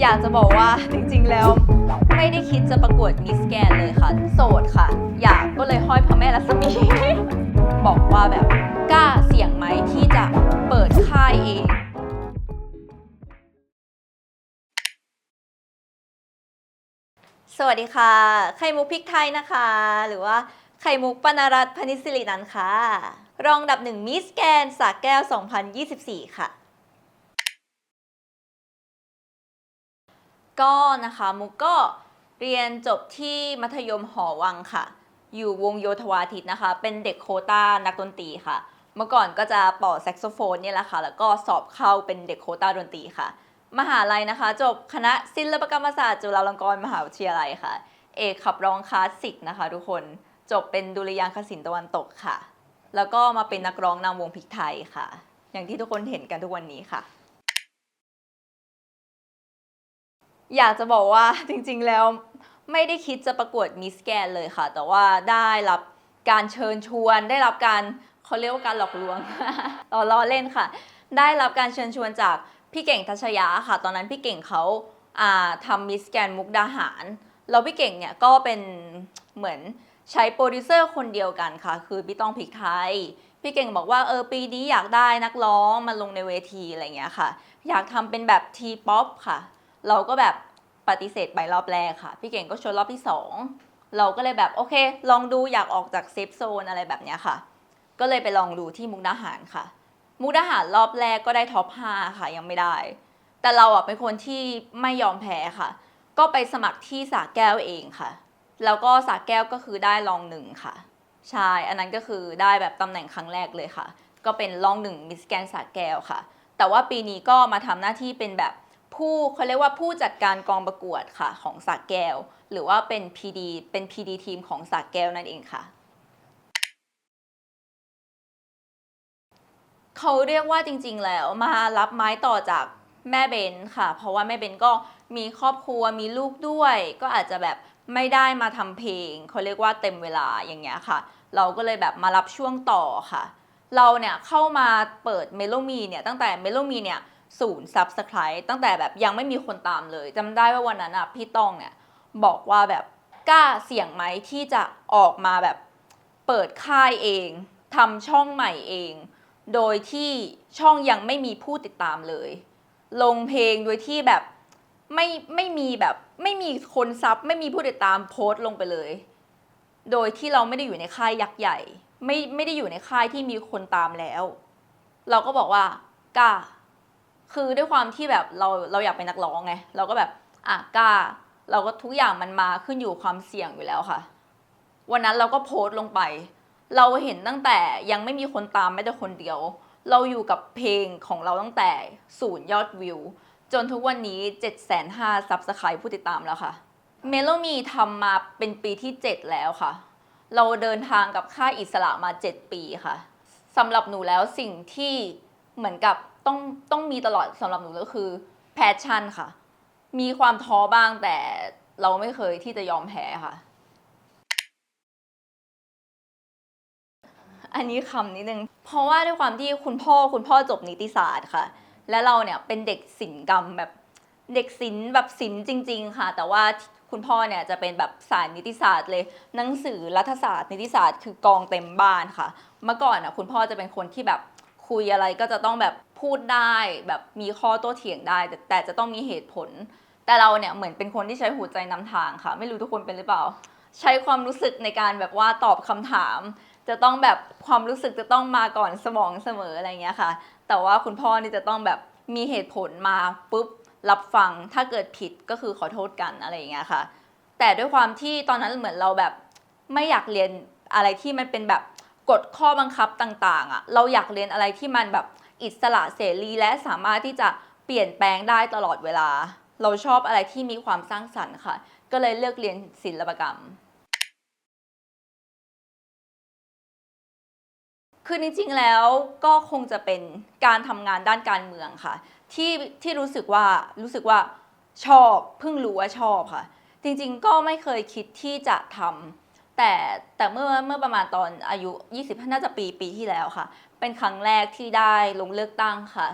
อยากจะบอกว่าจริงๆ แล้วไม่ได้คิดจะประกวดมิสแกนเลยค่ะ โสดค่ะ อยากก็เลยห้อยพระแม่รัศมี บอกว่าแบบกล้าเสี่ยงไหมที่จะเปิดค่ายเองสวัสดีค่ะ ไข่มุกพริกไทยนะคะ หรือว่าไข่มุกปนรัตน์พนิสิรินันค่ะ รองดับหนึ่งมิสแกนสากแก้ว 2024 ค่ะ ก็นะคะมุกก็เรียนจบที่มัธยมหอวังค่ะ อยู่วงโยธวาทิตนะคะ เป็นเด็กโคต้านักดนตรีค่ะ เมื่อก่อนก็จะเป่าแซกโซโฟนเนี่ยแหละค่ะ แล้วก็สอบเข้าเป็นเด็กโคต้าดนตรีค่ะ มหาลัยนะคะ จบคณะศิลปกรรมศาสตร์จุฬาลงกรณ์มหาวิทยาลัยค่ะ เอกขับร้องคลาสสิกนะคะทุกคน จบเป็นดุริยางคศิลป์ตะวันตกค่ะ แล้วก็มาเป็นนักร้องนำวงพริกไทยค่ะ อย่างที่ทุกคนเห็นกันทุกวันนี้ค่ะ อยากจะบอกว่าจริงๆแล้วไม่ได้คิดจะประกวดมิสแกนเลยค่ะ แต่ว่าได้รับการเชิญชวนได้รับการเขาเรียกว่าการหลอกลวงเราล้อเล่นค่ะ ได้รับการเชิญชวนจากพี่เก่งทัชยาค่ะ ตอนนั้นพี่เก่งเขาาทำมิสแกนมุกดาหาร แล้วพี่เก่งเนี่ยก็เป็นเหมือนใช้โปรดิวเซอร์คนเดียวกันค่ะ คือพี่ต้องพิกไทย พี่เก่งบอกว่าเออปีนี้อยากได้นักร้องมาลงในเวทีอะไรเงี้ยค่ะ อยากทำเป็นแบบทีป๊อปค่ะ เราก็แบบปฏิเสธไปรอบแรกค่ะ พี่เก่งก็ชวนรอบที่ 2 เราก็เลยแบบโอเค ลองดูอยากออกจากเซฟโซนอะไรแบบเนี้ยค่ะ ก็เลยไปลองดูที่มุกดาหารค่ะ มุกดาหารรอบแรกก็ได้ท็อป5ค่ะยังไม่ได้ แต่เราอะเป็นคนที่ไม่ยอมแพ้ค่ะ ก็ไปสมัครที่สาแก้วเองค่ะ แล้วก็สาแก้วก็คือได้รองหนึ่งค่ะใช่อันนั้นก็คือได้แบบตำแหน่งครั้งแรกเลยค่ะ ก็เป็นรองหนึ่งมิสแกนสาแก้วค่ะ แต่ว่าปีนี้ก็มาทำหน้าที่เป็นแบบ ผู้เขาเรียกว่าผู้จัดการกองประกวดค่ะของสาแก้ว หรือว่าเป็น PD เป็น PD ทีมของสาแก้วนั่นเองค่ะ เขาเรียกว่าจริง ๆ แล้วมารับไม้ต่อจากแม่เบนค่ะ เพราะว่าแม่เบนก็มีครอบครัวมีลูกด้วย ก็อาจจะแบบไม่ได้มาทำเพลง เขาเรียกว่าเต็มเวลาอย่างเงี้ยค่ะ เราก็เลยแบบมารับช่วงต่อค่ะ เราเนี่ยเข้ามาเปิดเมโลมีเนี่ยตั้งแต่เมโลมีเนี่ย ศูนย์ซับสไครต์ตั้งแต่แบบยังไม่มีคนตามเลยจำได้ว่าวันนั้นอะพี่ต้องเนี่ยบอกว่าแบบกล้าเสี่ยงไหมที่จะออกมาแบบเปิดค่ายเองทำช่องใหม่เอง โดยที่ช่องยังไม่มีผู้ติดตามเลย ลงเพลงโดยที่แบบไม่ไม่มีแบบไม่มีคนซับไม่มีผู้ติดตามโพสต์ลงไปเลย โดยที่เราไม่ได้อยู่ในค่ายยักษ์ใหญ่ ไม่ไม่ได้อยู่ในค่ายที่มีคนตามแล้ว เราก็บอกว่ากล้า คือด้วยความที่แบบเราเราอยากเป็นนักร้องไงเราก็แบบอะกล้า เราก็ทุกอย่างมันมาขึ้นอยู่ความเสี่ยงอยู่แล้วค่ะ วันนั้นเราก็โพสต์ลงไป เราเห็นตั้งแต่ยังไม่มีคนตามแม้แต่คนเดียว เราอยู่กับเพลงของเราตั้งแต่ศูนย์ยอดวิว จนทุกวันนี้7 5 0 0 0ซับสไครต์ผู้ติดตามแล้วค่ะเมโลมีทำมาเป็นปีที่ 7 แล้วค่ะ เราเดินทางกับค่ายอิสระมา 7 ปีค่ะสำหรับหนูแล้วสิ่งที่เหมือนกับ ต้องต้องมีตลอดสำหรับหนูก็คือแพชชั่นค่ะ มีความท้อบ้างแต่เราไม่เคยที่จะยอมแพ้ค่ะ อันนี้คำนิดนึง เพราะว่าด้วยความที่คุณพ่อคุณพ่อจบนิติศาสตร์ค่ะ และเราเนี่ยเป็นเด็กศิลปกรรมแบบเด็กศิลป์แบบศิลป์จริง ๆ ค่ะ แต่ว่าคุณพ่อเนี่ยจะเป็นแบบสายนิติศาสตร์เลยหนังสือรัฐศาสตร์ นิติศาสตร์คือกองเต็มบ้านค่ะ เมื่อก่อนอะคุณพ่อจะเป็นคนที่แบบคุยอะไรก็จะต้องแบบ พูดได้แบบมีข้อโต้เถียงได้ แต่แต่จะต้องมีเหตุผล แต่เราเนี่ยเหมือนเป็นคนที่ใช้หัวใจนำทางค่ะ ไม่รู้ทุกคนเป็นหรือเปล่า ใช้ความรู้สึกในการแบบว่าตอบคำถาม จะต้องแบบความรู้สึกจะต้องมาก่อนสมองเสมออะไรเงี้ยค่ะ แต่ว่าคุณพ่อนี่จะต้องแบบมีเหตุผลมาปุ๊บรับฟังถ้าเกิดผิดก็คือขอโทษกันอะไรอย่างเงี้ยค่ะ แต่ด้วยความที่ตอนนั้นเหมือนเราแบบไม่อยากเรียนอะไรที่มันเป็นแบบกฎข้อบังคับต่างๆอะเราอยากเรียนอะไรที่มันแบบ อิสระเสรีและสามารถที่จะเปลี่ยนแปลงได้ตลอดเวลา เราชอบอะไรที่มีความสร้างสรรค์ค่ะ ก็เลยเลือกเรียนศิลปกรรม คือจริงๆแล้วก็คงจะเป็นการทำงานด้านการเมืองค่ะ ที่ที่รู้สึกว่ารู้สึกว่าชอบเพิ่งรู้ว่าชอบค่ะ จริงๆก็ไม่เคยคิดที่จะทำ แต่แต่เมื่อเมื่อประมาณตอนอายุ 20 น่าจะปีปีที่แล้วค่ะ เป็นครั้งแรกที่ได้ลงเลือกตั้งค่ะ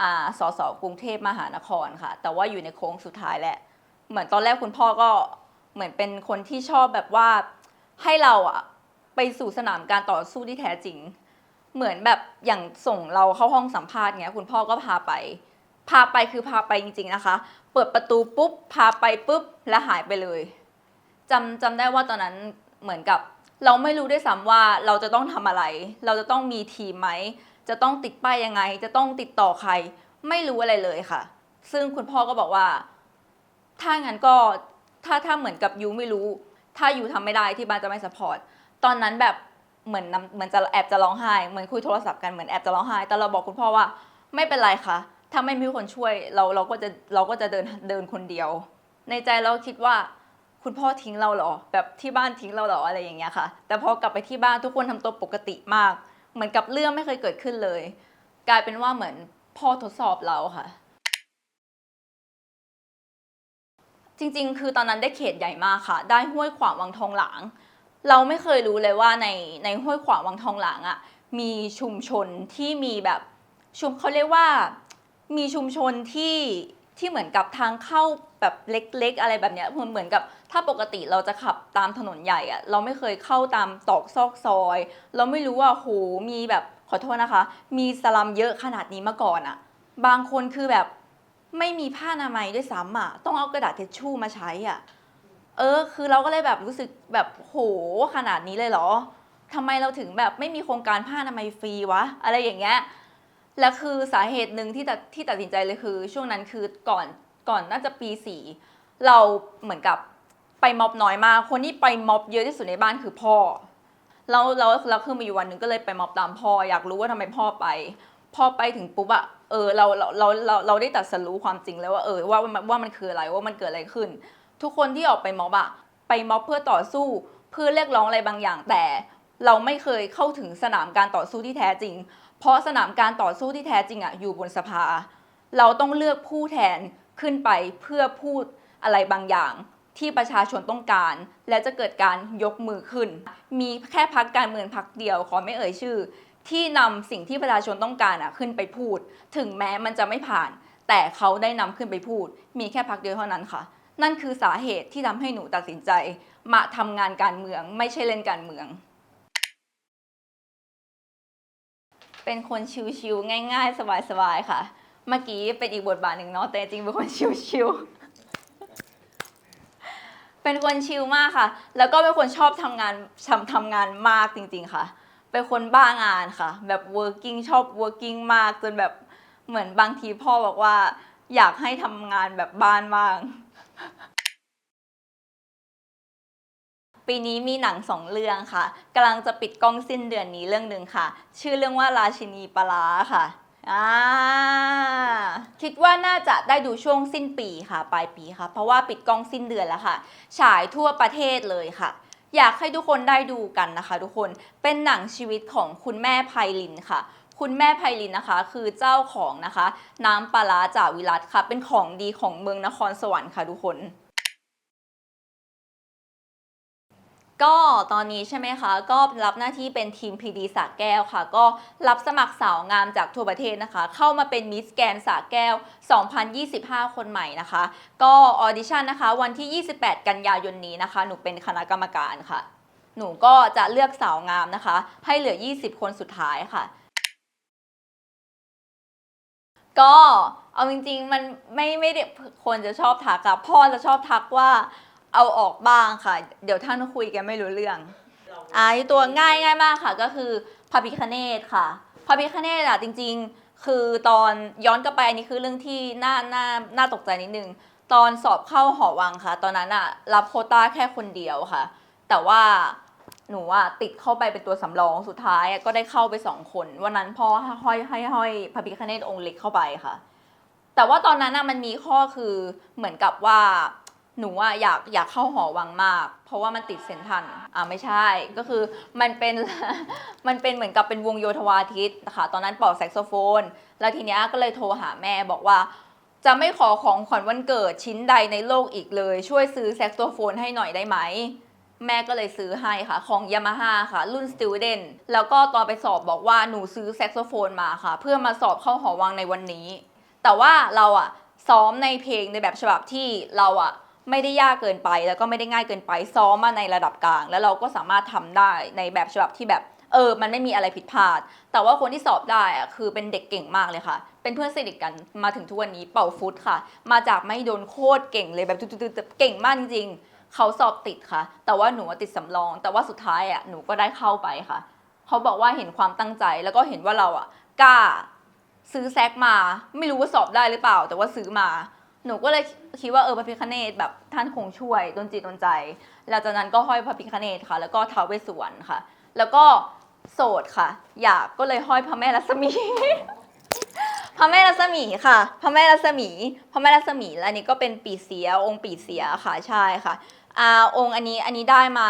อ่าสสกรุงเทพมหานครค่ะ แต่ว่าอยู่ในโค้งสุดท้ายแหละ เหมือนตอนแรกคุณพ่อก็เหมือนเป็นคนที่ชอบแบบว่าให้เราอะไปสู่สนามการต่อสู้ที่แท้จริง เหมือนแบบอย่างส่งเราเข้าห้องสัมภาษณ์เงี้ยคุณพ่อก็พาไป พาไปคือพาไปจริง ๆนะคะ เปิดประตูปุ๊บพาไปปุ๊บแล้วหายไปเลยจำจำได้ว่าตอนนั้น เหมือนกับเราไม่รู้ด้วยซ้ำว่าเราจะต้องทำอะไร เราจะต้องมีทีมไหม จะต้องติดป้ายยังไง จะต้องติดต่อใคร ไม่รู้อะไรเลยค่ะ ซึ่งคุณพ่อก็บอกว่า ถ้างั้นก็ถ้าถ้าเหมือนกับยูไม่รู้ ถ้ายูทำไม่ได้ที่บ้านจะไม่สปอร์ต ตอนนั้นแบบเหมือนน้ำเหมือนจะแอบจะร้องไห้ เหมือนคุยโทรศัพท์กันเหมือนแอบจะร้องไห้ แต่เราบอกคุณพ่อว่า ไม่เป็นไรค่ะ ถ้าไม่มีคนช่วยเราเราก็จะเราก็จะเดินเดินคนเดียว ในใจเราคิดว่า คุณพ่อทิ้งเราเหรอ แบบที่บ้านทิ้งเราเหรออะไรอย่างเงี้ยค่ะ แต่พอกลับไปที่บ้านทุกคนทำตัวปกติมาก เหมือนกับเรื่องไม่เคยเกิดขึ้นเลย กลายเป็นว่าเหมือนพ่อทดสอบเราค่ะ จริงๆ คือตอนนั้นได้เขตใหญ่มากค่ะ ได้ห้วยขวางวังทองหลาง เราไม่เคยรู้เลยว่าในในห้วยขวางวังทองหลางอะ่ะมีชุมชนที่มีแบบชุมเขาเรียกว่ามีชุมชนที่ที่เหมือนกับทางเข้า แบบเล็กๆ อะไรแบบเนี้ยเหมือนเหมือนกับถ้าปกติเราจะขับตามถนนใหญ่อะเราไม่เคยเข้าตามตอกซอกซอย เราไม่รู้ว่าโหมีแบบขอโทษนะคะ มีสลัมเยอะขนาดนี้มาก่อนอะบางคนคือแบบไม่มีผ้าอนามัยด้วยซ้ำอะต้องเอากระดาษทิชชู่มาใช้อะเออ คือเราก็เลยแบบรู้สึกแบบโหขนาดนี้เลยเหรอทำไมเราถึงแบบไม่มีโครงการผ้าอนามัยฟรีวะ อะไรอย่างเงี้ยและคือสาเหตุหนึ่งที่ตัดที่ตัดสินใจเลยคือ ช่วงนั้นคือก่อน ก่อนน่าจะปีสี่เราเหมือนกับไปม็อบน้อยมาก คนที่ไปม็อบเยอะที่สุดในบ้านคือพ่อ เราเราเราคือมีอยู่วันหนึ่งก็เลยไปม็อบตามพ่อ อยากรู้ว่าทำไมพ่อไป พ่อไปถึงปุ๊บอะเออเราเราเราเราเราได้ตัดสรู้ความจริงแล้วว่าเออว่าว่าว่ามันคืออะไรว่ามันเกิดอะไรขึ้น ทุกคนที่ออกไปม็อบอะไปม็อบเพื่อต่อสู้เพื่อเรียกร้องอะไรบางอย่าง แต่เราไม่เคยเข้าถึงสนามการต่อสู้ที่แท้จริง เพราะสนามการต่อสู้ที่แท้จริงอะอยู่บนสภา เราต้องเลือกผู้แทน ขึ้นไปเพื่อพูดอะไรบางอย่างที่ประชาชนต้องการ และจะเกิดการยกมือขึ้น มีแค่พักการเมืองพักเดียวขอไม่เอ่ยชื่อ ที่นำสิ่งที่ประชาชนต้องการอะขึ้นไปพูด ถึงแม้มันจะไม่ผ่าน แต่เขาได้นำขึ้นไปพูด มีแค่พักเดียวเท่านั้นค่ะ นั่นคือสาเหตุที่ทำให้หนูตัดสินใจ มาทำงานการเมืองไม่ใช่เล่นการเมือง เป็นคนชิวๆง่าย ๆ สบายๆค่ะ เมื่อกี้เป็นอีกบทบาทหนึ่งเนาะแต่จริงเป็นคนชิวๆเป็นคนชิลมากค่ะ แล้วก็เป็นคนชอบทำงานทำทำงานมากจริง ๆค่ะ เป็นคนบ้างานค่ะ แบบ working ชอบ working มากจนแบบเหมือนบางทีพ่อบอกว่า อยากให้ทำงานแบบบ้านบ้าง ปีนี้มีหนังสองเรื่องค่ะกำลังจะปิดกล้องสิ้นเดือนนี้เรื่องหนึ่งค่ะ ชื่อเรื่องว่าราชินีปลาร้าค่ะ อ่าคิดว่าน่าจะได้ดูช่วงสิ้นปีค่ะ ปลายปีค่ะ เพราะว่าปิดกล้องสิ้นเดือนแล้วค่ะ ฉายทั่วประเทศเลยค่ะ อยากให้ทุกคนได้ดูกันนะคะ ทุกคนเป็นหนังชีวิตของคุณแม่ไพลินค่ะ คุณแม่ไพลินนะคะ คือเจ้าของนะคะ น้ำปลาร้าจาวิรัตค่ะ เป็นของดีของเมืองนครสวรรค์ค่ะทุกคน ก็ตอนนี้ใช่ไหมคะ ก็รับหน้าที่เป็นทีม PD สระแก้วค่ะ ก็รับสมัครสาวงามจากทั่วประเทศนะคะ เข้ามาเป็นมิสแกนสระแก้ว 2025 คนใหม่นะคะ ก็ออดิชั่นนะคะ วันที่ 28 กันยายนนี้นะคะ หนูเป็นคณะกรรมการค่ะ หนูก็จะเลือกสาวงามนะคะ ให้เหลือ 20 คนสุดท้ายค่ะ ก็เอาจริงๆ มันไม่ไม่ได้คนจะชอบทักอะพ่อจะชอบทักว่า เอาออกบ้างค่ะ เดี๋ยวท่านคุยกันไม่รู้เรื่องอ่าตัวง่ายง่ายมากค่ะ ก็คือพระพิคเนตค่ะพระพิคเนตอะจริง ๆ คือตอนย้อนกลับไปอันนี้คือเรื่องที่น่าน่าน่าตกใจนิดนึงตอนสอบเข้าหอวังค่ะ ตอนนั้นอะรับโคต้าแค่คนเดียวค่ะ แต่ว่าหนูอะติดเข้าไปเป็นตัวสำรองสุดท้ายอะก็ได้เข้าไปสองคนวันนั้นพ่อห้อยให้ห้อยพระพิคเนตองค์เล็กเข้าไปค่ะ แต่ว่าตอนนั้นน่ะมันมีข้อคือเหมือนกับว่า หนูอะอยากอยากเข้าหอวังมาก เพราะว่ามันติดเซนทรันอ่าไม่ใช่ก็คือมันเป็น มันเป็นเหมือนกับเป็นวงโยธวาทิตนะคะตอนนั้นเป่าแซกโซโฟน แล้วทีเนี้ยก็เลยโทรหาแม่บอกว่า จะไม่ขอของขวัญวันเกิดชิ้นใดในโลกอีกเลย ช่วยซื้อแซกโซโฟนให้หน่อยได้ไหม แม่ก็เลยซื้อให้ค่ะ ของยามาฮ่าค่ะ รุ่น Student แล้วก็ตอนไปสอบบอกว่าหนูซื้อแซกโซโฟนมาค่ะ เพื่อมาสอบเข้าหอวังในวันนี้ แต่ว่าเราอะซ้อมในเพลงในแบบฉบับที่เราอะ ไม่ได้ยากเกินไป แล้วก็ไม่ได้ง่ายเกินไปซ้อมมาในระดับกลาง แล้วเราก็สามารถทำได้ในแบบฉบับที่แบบเออ มันไม่มีอะไรผิดพลาด แต่ว่าคนที่สอบได้อะคือเป็นเด็กเก่งมากเลยค่ะ เป็นเพื่อนสนิทกันมาถึงทุกวันนี้เป่าฟุตค่ะ มาจากไม่โดนโคตรเก่งเลยแบบตุ๊ดๆเก่งมากจริงๆ เขาสอบติดค่ะ แต่ว่าหนูติดสำรอง แต่ว่าสุดท้ายอะหนูก็ได้เข้าไปค่ะ เขาบอกว่าเห็นความตั้งใจแล้วก็เห็นว่าเราอะกล้าซื้อแซกมา ไม่รู้ว่าสอบได้หรือเปล่า แต่ว่าซื้อมา หนูก็เลยคิดว่าเออพระพิคเนตแบบท่านคงช่วยดนจิตดนใจ หลังจากนั้นก็ห้อยพระพิคเนตค่ะ แล้วก็ท้าวเวสสุวรรณค่ะ แล้วก็โสดค่ะ อยากก็เลยห้อยพระแม่รัศมี พระแม่รัศมีค่ะ พระแม่รัศมี พระแม่รัศมี และนนี้ก็เป็นปีเสียองค์ปีเสียค่ะใช่ค่ะอาองค์อันนี้อันนี้ได้มา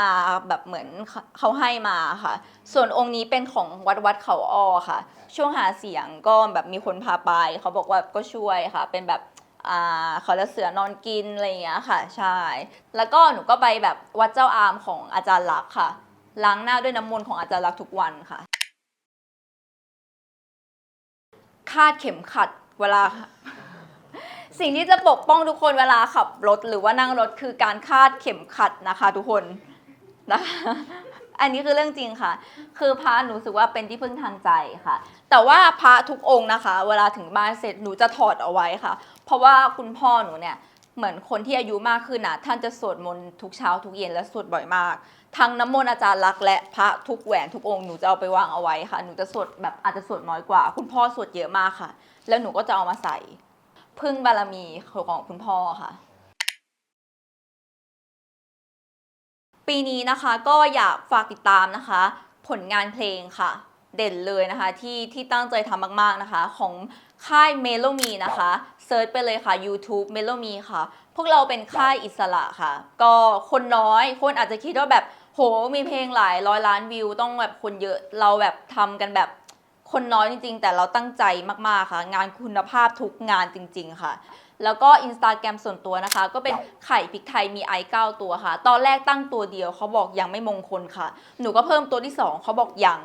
แบบเหมือนเขาเขาให้มาค่ะ ส่วนองค์นี้เป็นของวัดวัดเขาอ้อค่ะ ช่วงหาเสียงก็แบบมีคนพาไป เขาบอกว่าก็ช่วยค่ะ เป็นแบบ อ่าเขาจะเสือนอนกินอะไรอย่างเงี้ยค่ะ ใช่ แล้วก็หนูก็ไปแบบวัดเจ้าอามของอาจารย์ลักษณ์ค่ะ ล้างหน้าด้วยน้ำมนต์ของอาจารย์ลักษณ์ทุกวันค่ะ คาดเข็มขัดเวลา สิ่งที่จะปกป้องทุกคนเวลาขับรถหรือว่านั่งรถคือการคาดเข็มขัดนะคะ ทุกคนนะคะ อันนี้คือเรื่องจริงค่ะ คือพระหนูรู้สึกว่าเป็นที่พึ่งทางใจค่ะ แต่ว่าพระทุกองค์นะคะ เวลาถึงบ้านเสร็จหนูจะถอดเอาไว้ค่ะ เพราะว่าคุณพ่อหนูเนี่ยเหมือนคนที่อายุมากขึ้นนะท่านจะสวดมนต์ทุกเช้าทุกเย็นและสวดบ่อยมาก ทั้งน้ำมนต์อาจารย์ลักษและพระทุกแหวนทุกองค์หนูจะเอาไปวางเอาไว้ค่ะ หนูจะสวดแบบอาจจะสวดน้อยกว่า คุณพ่อสวดเยอะมากค่ะ แล้วหนูก็จะเอามาใส่ พึ่งบารมีของคุณพ่อค่ะ ปีนี้นะคะก็อยากฝากติดตามนะคะ ผลงานเพลงค่ะ เด่นเลยนะคะที่ที่ตั้งใจทำมากๆนะคะ ของค่ายเมโลมีนะคะเซิร์ชไปเลยค่ะ YouTube เมโลมีค่ะ พวกเราเป็นค่ายอิสระค่ะ ก็คนน้อยคนอาจจะคิดว่าแบบโหมีเพลงหลายร้อยล้านวิวต้องแบบคนเยอะเราแบบทำกันแบบคนน้อยจริงๆ แต่เราตั้งใจมากๆค่ะ งานคุณภาพทุกงานจริง ๆ ค่ะ แล้วก็ Instagram ส่วนตัวนะคะ ก็เป็นไข่พริกไทยมีไอเก้าตัวค่ะ ตอนแรกตั้งตัวเดียวเขาบอกยังไม่มงคลค่ะ หนูก็เพิ่มตัวที่ 2เขาบอกยัง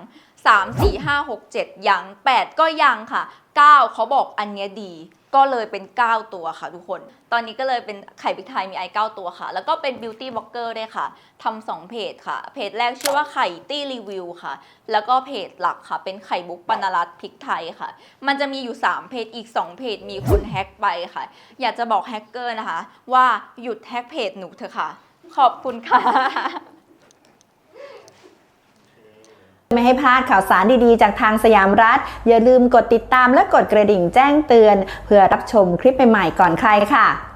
3 4 5 6 7 ยัง 8 ก็ยังค่ะ 9เขาบอกอันเนี้ยดี ก็เลยเป็น 9 ตัวค่ะทุกคน ตอนนี้ก็เลยเป็นไข่พริกไทยมีไอ9ตัวค่ะ แล้วก็เป็น beauty blogger ด้วยค่ะทำสองเพจค่ะ เพจแรกชื่อว่าไข่ตี้รีวิวค่ะ แล้วก็เพจหลักค่ะ เป็นไข่บุ๊กปนรัตน์พริกไทยค่ะ มันจะมีอยู่ 3 เพจอีก 2 เพจมีคนแฮ็กไปค่ะ อยากจะบอกแฮกเกอร์นะคะ ว่าหยุดแฮ็กเพจหนูเถอะค่ะ ขอบคุณค่ะ ไม่ให้พลาดข่าวสารดีๆ จากทางสยามรัฐ อย่าลืมกดติดตามและกดกระดิ่งแจ้งเตือน เพื่อรับชมคลิปใหม่ๆก่อนใครค่ะ